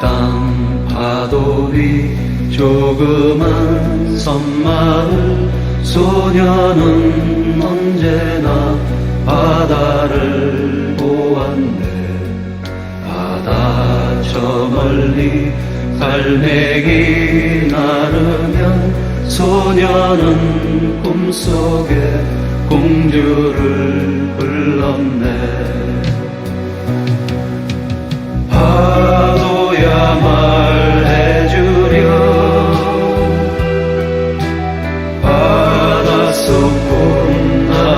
땅 파도 위 조그만 섬마을 소녀는 언제나 바다를 보았네. 바다 저 멀리 갈매기 나르면 소녀는 꿈속에 공주를 불렀네 Oh,